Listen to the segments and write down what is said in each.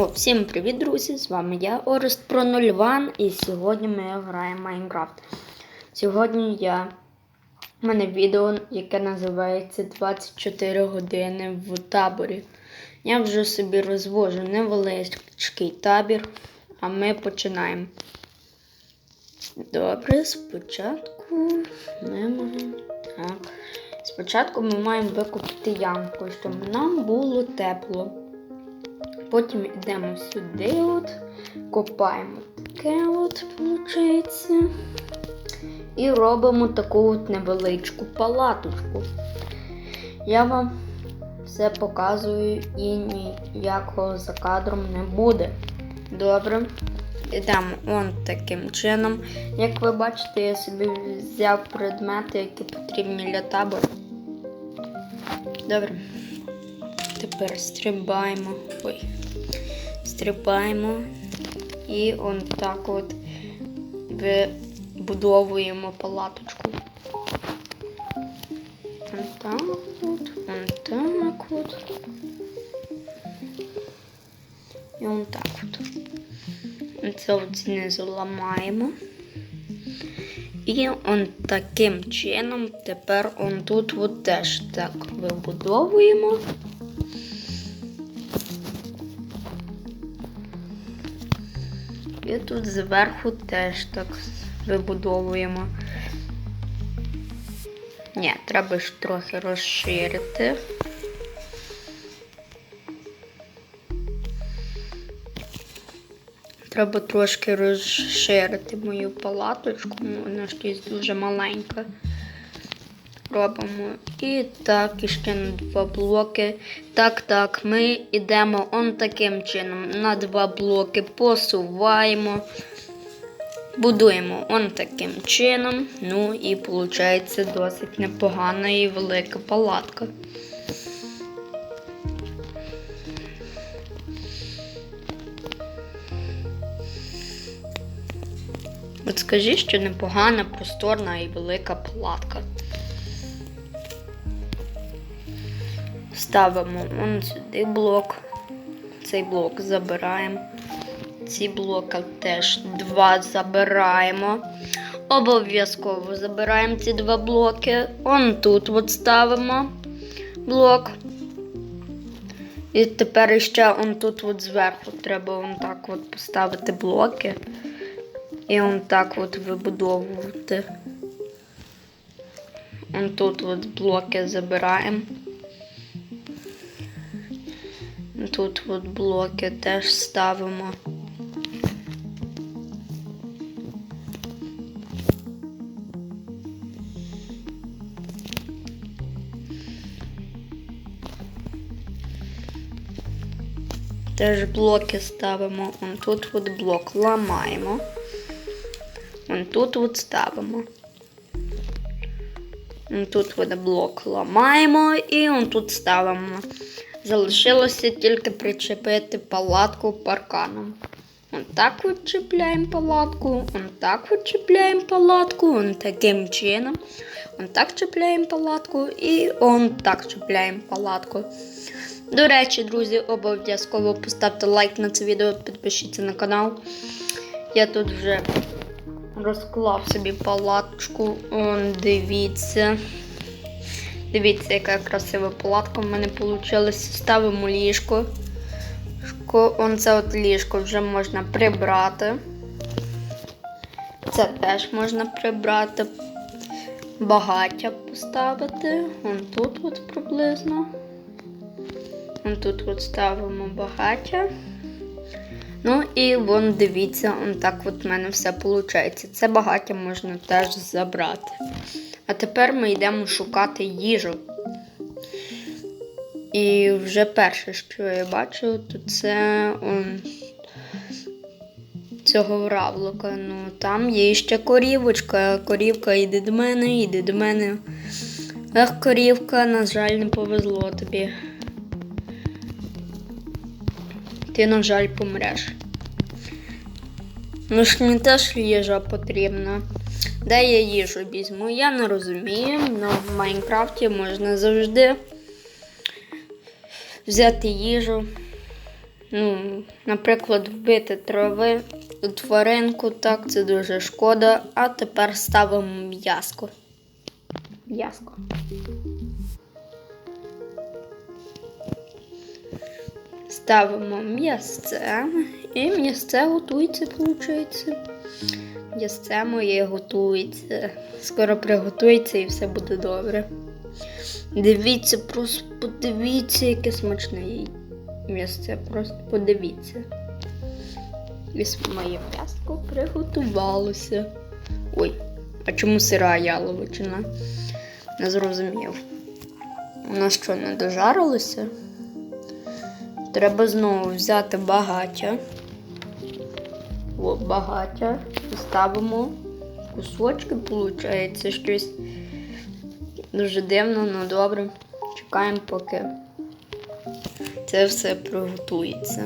О, всім привіт, друзі! З вами я, Орест Про 01, і сьогодні ми граємо Майнкрафт. Сьогодні я. У мене відео, яке називається 24 години в таборі. Я вже собі розвожу невеличкий табір, а ми починаємо. Добре, спочатку маємо. Так. Спочатку ми маємо викопати ямку, щоб нам було тепло. Потім йдемо сюди, от, копаємо таке от, виходить. І робимо таку от невеличку палаточку. Я вам все показую і ніякого за кадром не буде. Добре. Йдемо он таким чином. Як ви бачите, я собі взяв предмети, які потрібні для табору. Добре. Тепер стрибаємо. Ой. Стрибаємо і он так от вибудовуємо палаточку. Он так от, он так от. І он так от. Це знизу ламаємо. І он таким чином тепер он тут от теж так вибудовуємо. І тут зверху теж так вибудовуємо. Ні, треба ж трохи розширити. Треба трошки розширити мою палаточку, вона десь дуже маленька. Робимо і так, і ще на два блоки. Так, так, ми йдемо он таким чином. На два блоки посуваємо, будуємо он таким чином. Ну і виходить досить непогана і велика палатка. От скажи, що непогана, просторна і велика палатка. Ставимо он сюди блок. Цей блок забираємо. Ці блоки теж два забираємо. Обов'язково забираємо ці два блоки. Он тут от ставимо блок. І тепер ще он тут от зверху треба он так от поставити блоки. І он так от вибудовувати. Он тут от блоки забираємо. Тут от блоки теж ставимо. Теж блоки ставимо. Он тут от блок ламаємо. Он тут от ставимо. Он тут от блок ламаємо і он тут ставимо. Залишилося тільки причепити палатку парканом. Он так от палатку, он так от палатку, он таким чином. Он так чіпляємо палатку і он так чіпляємо палатку. До речі, друзі, обов'язково поставте лайк на це відео, підпишіться на канал. Я тут вже розклав собі палаточку. Он, дивіться. Дивіться, яка красива палатка в мене вийшла. Ставимо ліжко. Он це от ліжко вже можна прибрати. Це теж можна прибрати. Багаття поставити. Вон тут от приблизно. Вон тут от ставимо багаття. Ну і вон дивіться, он так от в мене все виходить. Це багаття можна теж забрати. А тепер ми йдемо шукати їжу. І вже перше, що я бачу, то це он, цього равлика. Ну, там є ще корівочка. Корівка йде до мене, йде до мене. Ех, корівка, на жаль, не повезло тобі. Ти, на жаль, помреш. Ну ж мені теж їжа потрібна. Де я їжу візьму? Я не розумію, але в Майнкрафті можна завжди взяти їжу. ну, наприклад, вбити трави тваринку, так, це дуже шкода. А тепер ставимо м'яско. М'яско. Ставимо м'ясце. І м'ясце готується, виходить. М'ясце моє готується. Скоро приготується і все буде добре. Дивіться, просто подивіться, яке смачне м'ясце. Просто подивіться. І моє м'яско приготувалося. Ой, а чому сира яловичина? Не зрозумів. Воно що, не дожарилося? Треба знову взяти багаття. О, багаття. Ставимо кусочки, виходить, щось дуже дивно, але добре. Чекаємо, поки це все приготується.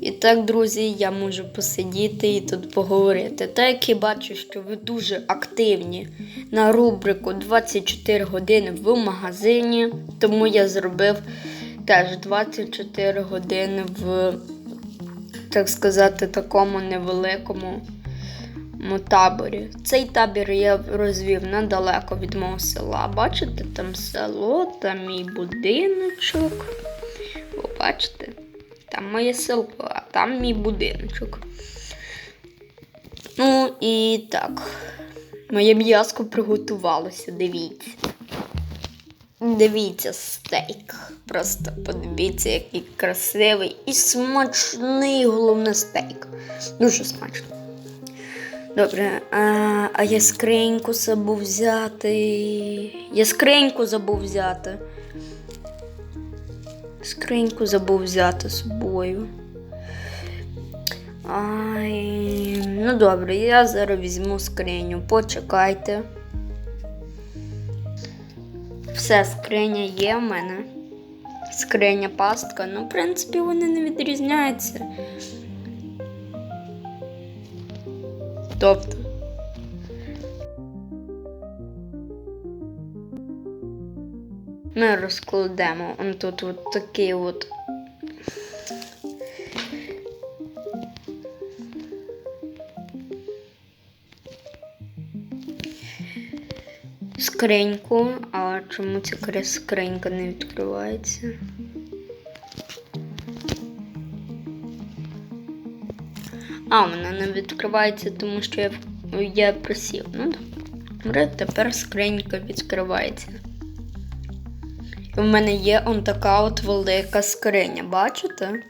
І так, друзі, я можу посидіти і тут поговорити. Так як я бачу, що ви дуже активні на рубрику 24 години в магазині, тому я зробив теж 24 години в, так сказати, такому невеликому таборі. Цей табір я розвів недалеко від мого села. Бачите, там село, там мій будиночок. О, бачите? Там моє село, а там мій будиночок. Ну і так. Моє м'яско приготувалося, дивіться. Дивіться стейк. Просто подивіться, який красивий і смачний головне стейк. Дуже смачно. Добре, а, а я скриньку забув взяти. Я скриньку забув взяти. Скриньку забув взяти з собою. Ай, ну добре, я зараз візьму скриню. Почекайте. Все, скриня є в мене. Скриня пастка. Ну, в принципі, вони не відрізняються. Тобто. Ми розкладемо он тут от такий от. Скриньку, а чому ця скринька не відкривається? А, вона не відкривається, тому що я, я просів. Ну, добре, тепер скринька відкривається. І в мене є он така от велика скриня, бачите?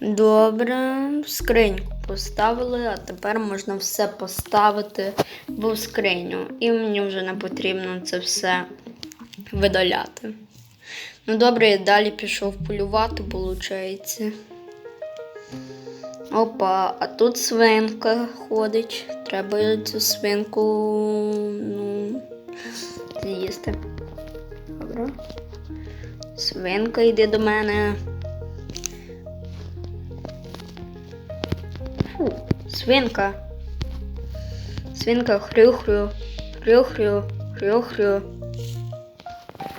Добре, скриньку поставили, а тепер можна все поставити в скриню. І мені вже не потрібно це все видаляти. Ну добре, я далі пішов полювати, виходить. Опа, а тут свинка ходить. Треба цю свинку ну, з'їсти. Добре. Свинка йде до мене. Фу, свинка. Свинка хрю-хрю, хрю-хрю, хрю-хрю.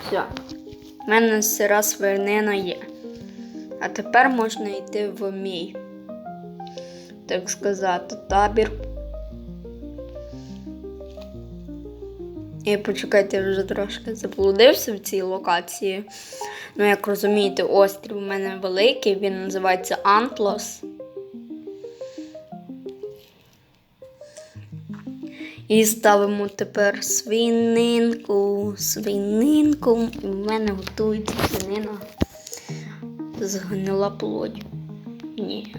Все. У мене сира свинина є. А тепер можна йти в мій, так сказати, табір. І почекайте, я вже трошки заблудився в цій локації. Ну, як розумієте, острів у мене великий, він називається Антлас. І ставимо тепер свининку, свининку. І в мене готується свинина. Згнила плоть. Ні.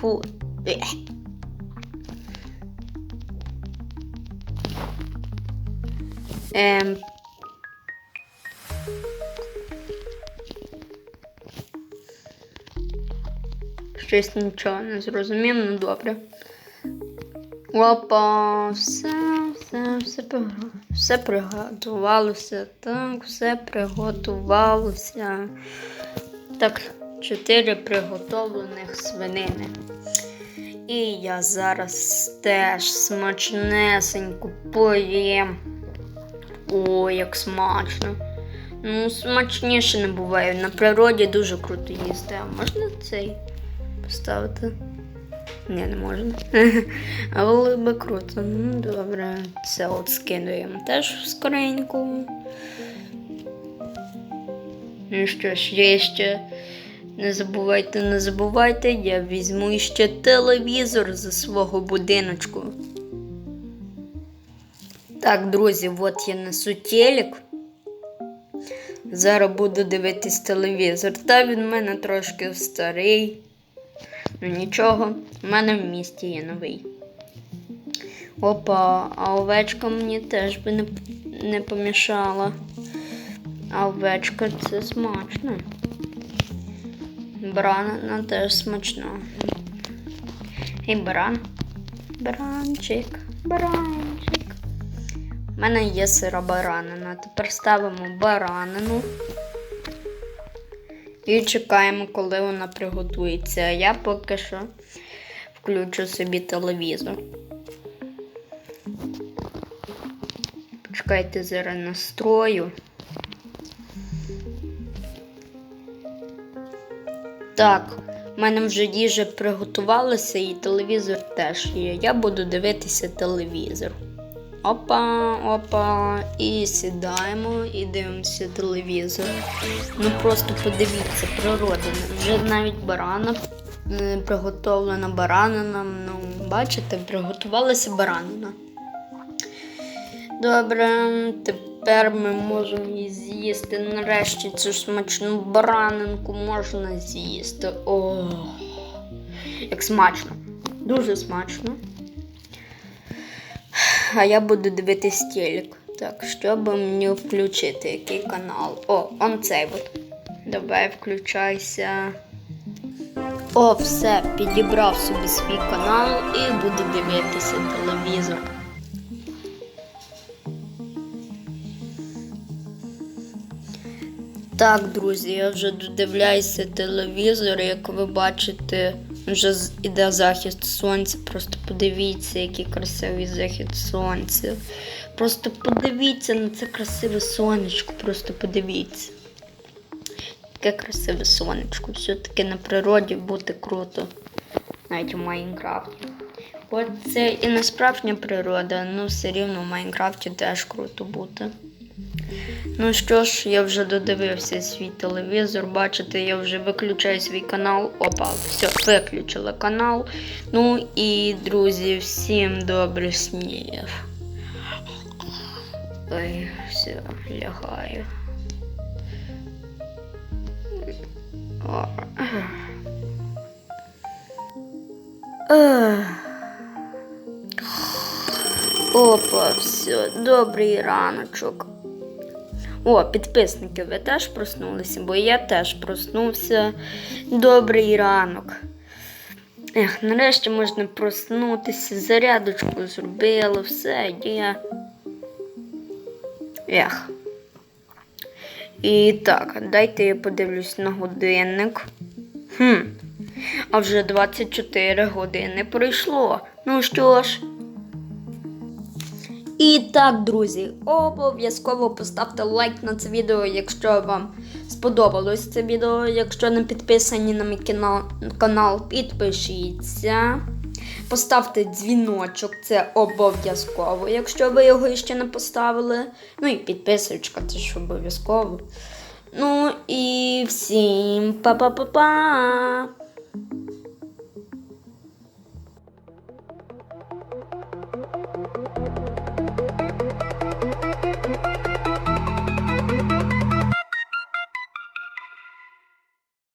Фу. Ем. Щось нічого не зрозумів, ну добре. Опа, все, все, все, все приготувалося. Так, все приготувалося. Так, чотири приготовлених свинини. І я зараз теж смачнесенько поїм. О, як смачно. Ну, смачніше не буває. На природі дуже круто їсти. А можна цей поставити? Ні, не можна. Але би круто. Ну, добре. Це от скидуємо теж в скриньку. Ну що ж, є ще. Не забувайте, не забувайте, я візьму ще телевізор зі свого будиночку. Так, друзі, от я несу телек. Зараз буду дивитись телевізор. Та він в мене трошки старий. Ну нічого, в мене в місті є новий. Опа, а овечка мені теж би не, не помішала. А овечка це смачно. Баранина теж смачно. І баран. Баранчик, баранчик. У мене є сира баранина. Тепер ставимо баранину. І чекаємо, коли вона приготується. А я поки що включу собі телевізор. Почекайте зараз настрою. Так, в мене вже їжа приготувалася і телевізор теж є. Я буду дивитися телевізор. Опа, опа, і сідаємо і дивимося телевізор. Ну просто подивіться, природа. Вже навіть барана е, приготовлена баранина. Ну, бачите, приготувалася баранина. Добре, тепер ми можемо її з'їсти. Нарешті цю смачну баранинку можна з'їсти. О, як смачно. Дуже смачно. А я буду дивитись телек. Так, щоб мені включити який канал? О, он цей от. Давай включайся. О, все, підібрав собі свій канал і буду дивитися телевізор. Так, друзі, я вже додивляюся телевізор. Як ви бачите, вже іде захід сонця. Просто подивіться, який красивий захід сонця. Просто подивіться на це красиве сонечко. Просто подивіться. Яке красиве сонечко. Все-таки на природі бути круто. Навіть у Майнкрафті. От це і не справжня природа, ну все рівно в Майнкрафті теж круто бути. Ну що ж, я вже додивився свій телевізор. Бачите, я вже виключаю свій канал. Опа, все, виключила канал. Ну і, друзі, всім добрих снів. Ой, все, лягаю. Опа, все, добрий раночок. О, підписники, ви теж проснулися, бо я теж проснувся. Добрий ранок. Ех, нарешті можна проснутися, зарядочку зробила, все є. Ех. І так, дайте я подивлюсь на годинник. Хм. А вже 24 години пройшло. Ну що ж. І так, друзі, обов'язково поставте лайк на це відео, якщо вам сподобалось це відео. Якщо не підписані на мій канал, підпишіться. Поставте дзвіночок, це обов'язково, якщо ви його ще не поставили. Ну і підписочка, це ж обов'язково. Ну і всім па-па-па-па!